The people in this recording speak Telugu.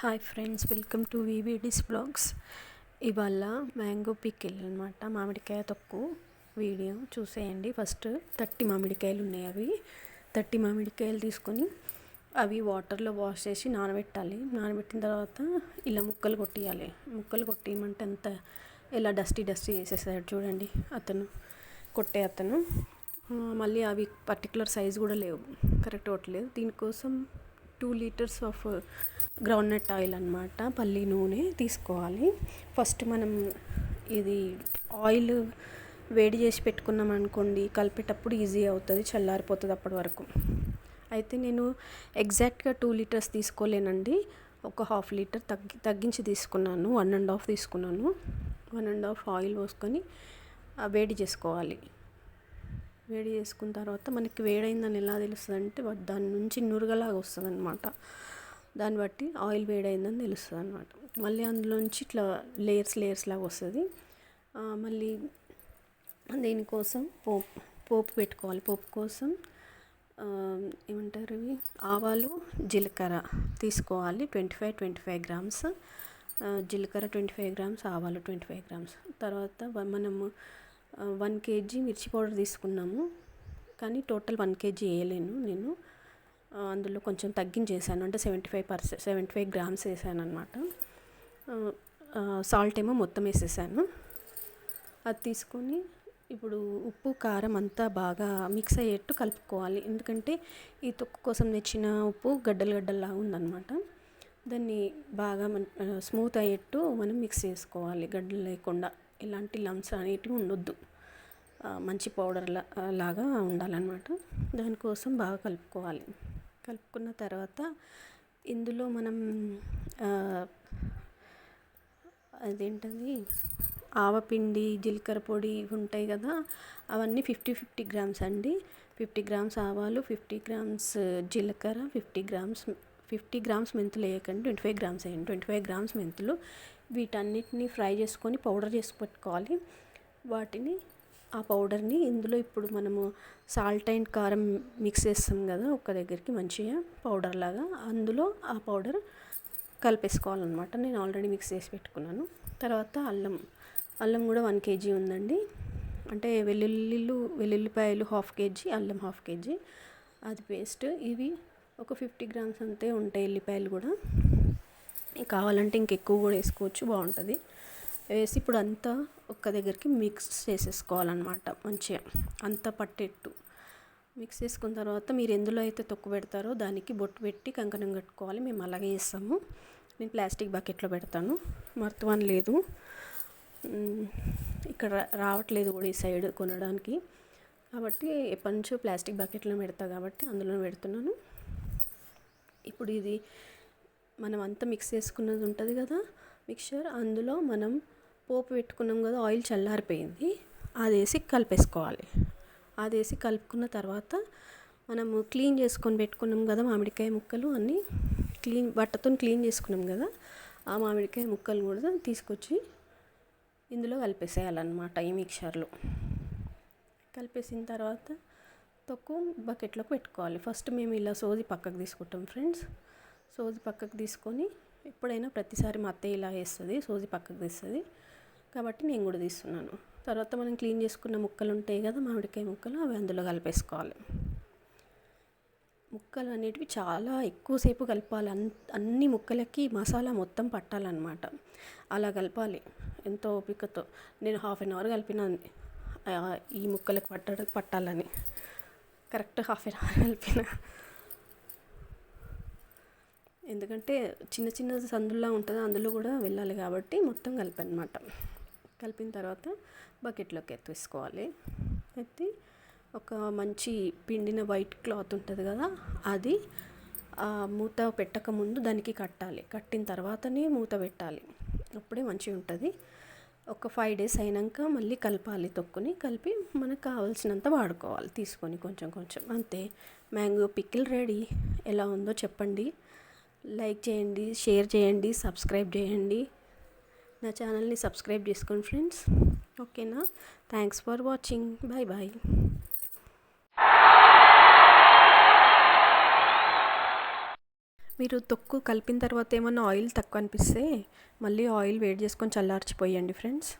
హాయ్ ఫ్రెండ్స్ వెల్కమ్ టు వివిడిస్ బ్లాగ్స్ ఇవాళ మ్యాంగో పికిల్ అనమాట మామిడికాయ తొక్కు వీడియో చూసేయండి. ఫస్ట్ థర్టీ మామిడికాయలు ఉన్నాయి అవి. థర్టీ మామిడికాయలు తీసుకొని అవి వాటర్లో వాష్ చేసి నానబెట్టాలి. నానబెట్టిన తర్వాత ఇలా ముక్కలు కొట్టియాలి. ముక్కలు కొట్టియమంటే అంత ఇలా డస్టీ డస్టీ చేసేసాడు చూడండి. అతను కొట్టే అతను. మళ్ళీ అవి పర్టికులర్ సైజ్ కూడా లేవు. కరెక్ట్ కొట్టలేదు దీనికోసం two litres of groundnut oil అనమాట పల్లి నూనె తీసుకోవాలి. ఫస్ట్ మనం ఇది ఆయిల్ వేడి చేసి పెట్టుకున్నాం అనుకోండి కలిపేటప్పుడు ఈజీ అవుతుంది చల్లారిపోతుంది అప్పటి వరకు. అయితే నేను ఎగ్జాక్ట్గా టూ లీటర్స్ తీసుకోలేనండి. ఒక హాఫ్ లీటర్ తగ్గి తగ్గించి తీసుకున్నాను వన్ అండ్ హాఫ్ తీసుకున్నాను. వన్ అండ్ హాఫ్ ఆయిల్ పోసుకొని వేడి చేసుకోవాలి. వేడి చేసుకున్న తర్వాత మనకి వేడైందని ఎలా తెలుస్తుంది అంటే దాని నుంచి నురగలాగా వస్తుంది అనమాట దాన్ని బట్టి ఆయిల్ వేడైందని తెలుస్తుంది అనమాట మళ్ళీ అందులోంచి ఇట్లా లేయర్స్ లేయర్స్ లాగా వస్తుంది. మళ్ళీ దీనికోసం పోపు పోపు పెట్టుకోవాలి. పోపు కోసం ఏమంటారు ఇవి? ఆవాలు జీలకర్ర తీసుకోవాలి. Twenty five twenty five grams. జీలకర్ర ట్వంటీ ఫైవ్ గ్రామ్స్ ఆవాలు ట్వంటీ ఫైవ్ గ్రామ్స్. తర్వాత మనము వన్ కేజీ మిర్చి పౌడర్ తీసుకున్నాము. కానీ టోటల్ వన్ కేజీ వేయలేను నేను. అందులో కొంచెం తగ్గించేసాను. అంటే seventy five percent seventy five grams వేసాను అనమాట సాల్ట్ ఏమో మొత్తం వేసేసాను. అది తీసుకొని ఇప్పుడు ఉప్పు కారం అంతా బాగా మిక్స్ అయ్యేట్టు కలుపుకోవాలి. ఎందుకంటే ఈ తొక్కు కోసం తెచ్చిన ఉప్పు గడ్డలు గడ్డల్లా ఉందన్నమాట. దాన్ని బాగా స్మూత్ అయ్యేట్టు మనం మిక్స్ చేసుకోవాలి గడ్డలు లేకుండా. ఎలాంటి లంప్స్ అనేటివి ఉండొద్దు. మంచి పౌడర్ లాగా ఉండాలన్నమాట. దానికోసం బాగా కలుపుకోవాలి. కలుపుకున్న తర్వాత ఇందులో మనం అదేంటది? ఆవపిండి జీలకర్ర పొడి ఉంటాయి కదా అవన్నీ ఫిఫ్టీ ఫిఫ్టీ గ్రామ్స్ అండి. ఫిఫ్టీ గ్రామ్స్ ఆవాలు ఫిఫ్టీ గ్రామ్స్ జీలకర్ర ఫిఫ్టీ గ్రామ్స్ ఫిఫ్టీ గ్రామ్స్ మెంతులు వేయకండి. ట్వంటీ ఫైవ్ గ్రామ్స్ వేయండి. ట్వంటీ ఫైవ్ గ్రామ్స్ మెంతులు వీటన్నిటిని ఫ్రై చేసుకొని పౌడర్ చేసి పెట్టుకోవాలి. వాటిని ఆ పౌడర్ని ఇందులో ఇప్పుడు మనము సాల్ట్ అండ్ కారం మిక్స్ చేస్తాం కదా ఒక దగ్గరికి మంచిగా పౌడర్ లాగా. అందులో ఆ పౌడర్ కలిపేసుకోవాలన్నమాట. నేను ఆల్రెడీ మిక్స్ చేసి పెట్టుకున్నాను. తర్వాత అల్లం అల్లం కూడా వన్ కేజీ ఉందండి. అంటే వెల్లుల్లిలు వెల్లుల్లిపాయలు హాఫ్ కేజీ అల్లం హాఫ్ కేజీ. అది పేస్ట్ ఇవి ఒక ఫిఫ్టీ గ్రామ్స్ అంతే ఉంటాయి ఎల్లిపాయలు కూడా. కావాలంటే ఇంకెక్కువ కూడా వేసుకోవచ్చు బాగుంటుంది. వేసి ఇప్పుడు అంతా ఒక్క దగ్గరికి మిక్స్ చేసేసుకోవాలన్నమాట మంచిగా అంతా పట్టేట్టు. మిక్స్ చేసుకున్న తర్వాత మీరు ఎందులో అయితే తొక్కు పెడతారో దానికి బొట్టు పెట్టి కంకణం కట్టుకోవాలి మేము అలాగే చేస్తాము. నేను ప్లాస్టిక్ బకెట్లో పెడతాను మర్తువాన్ లేదు. ఇక్కడ రావట్లేదు కూడా ఈ సైడ్ కొనడానికి. కాబట్టి ఎప్పటి నుంచో ప్లాస్టిక్ బకెట్లో పెడతా కాబట్టి అందులో పెడుతున్నాను. ఇప్పుడు ఇది మనం అంతా మిక్స్ చేసుకున్నది ఉంటుంది కదా మిక్చర్ అందులో మనం పోపు పెట్టుకున్నాం కదా ఆయిల్ చల్లారిపోయింది. అది వేసి కలిపేసుకోవాలి. అది వేసి కలుపుకున్న తర్వాత మనము క్లీన్ చేసుకొని పెట్టుకున్నాం కదా మామిడికాయ ముక్కలు అన్నీ క్లీన్ బట్టతో క్లీన్ చేసుకున్నాం కదా ఆ మామిడికాయ ముక్కలు కూడా తీసుకొచ్చి ఇందులో కలిపేసేయాలన్నమాట ఈ మిక్చర్లో కలిపేసిన తర్వాత తక్కువ బకెట్లోకి పెట్టుకోవాలి. ఫస్ట్ మేము ఇలా సోది పక్కకు తీసుకుంటాం ఫ్రెండ్స్ సోజి పక్కకు తీసుకొని ఎప్పుడైనా ప్రతిసారి మా అత్తయ్య ఇలా వేస్తుంది సోజి పక్కకు తీస్తుంది. కాబట్టి నేను కూడా తీస్తున్నాను. తర్వాత మనం క్లీన్ చేసుకున్న ముక్కలు ఉంటాయి కదా మామిడికాయ ముక్కలు అవి అందులో కలిపేసుకోవాలి. ముక్కలు అనేటివి చాలా ఎక్కువసేపు కలపాలి. అన్ అన్ని ముక్కలకి మసాలా మొత్తం పట్టాలన్నమాట. అలా కలపాలి. ఎంతో ఓపికతో. నేను హాఫ్ అన్ అవర్ కలిపిన ఈ ముక్కలకు పట్ట పట్టాలని. కరెక్ట్ హాఫ్ అన్ అవర్ కలిపిన. ఎందుకంటే చిన్న చిన్న సందుల్లా ఉంటుంది అందులో కూడా వెళ్ళాలి కాబట్టి మొత్తం కలిపనమాట కలిపిన తర్వాత బకెట్లోకి ఎత్తేసుకోవాలి. ఎత్తి ఒక మంచి పిండిన వైట్ క్లాత్ ఉంటుంది కదా అది మూత పెట్టక ముందు దానికి కట్టాలి. కట్టిన తర్వాతనే మూత పెట్టాలి. అప్పుడే మంచిగా ఉంటుంది. ఒక ఫైవ్ డేస్ అయినాక మళ్ళీ కలపాలి తొక్కుని. కలిపి మనకు కావాల్సినంత వాడుకోవాలి. తీసుకొని కొంచెం కొంచెం. అంతే. Mango pickle ready. ఎలా ఉందో చెప్పండి. లైక్ చేయండి షేర్ చేయండి సబ్స్క్రైబ్ చేయండి. నా ఛానల్ని సబ్స్క్రైబ్ చేసుకోండి ఫ్రెండ్స్. ఓకేనా? Thanks for watching. Bye bye మీరు తొక్కు కలిపిన తర్వాత ఏమన్నా ఆయిల్ తక్కువ అనిపిస్తే మళ్ళీ ఆయిల్ వేడి చేసుకొని చల్లార్చిపోయండి ఫ్రెండ్స్.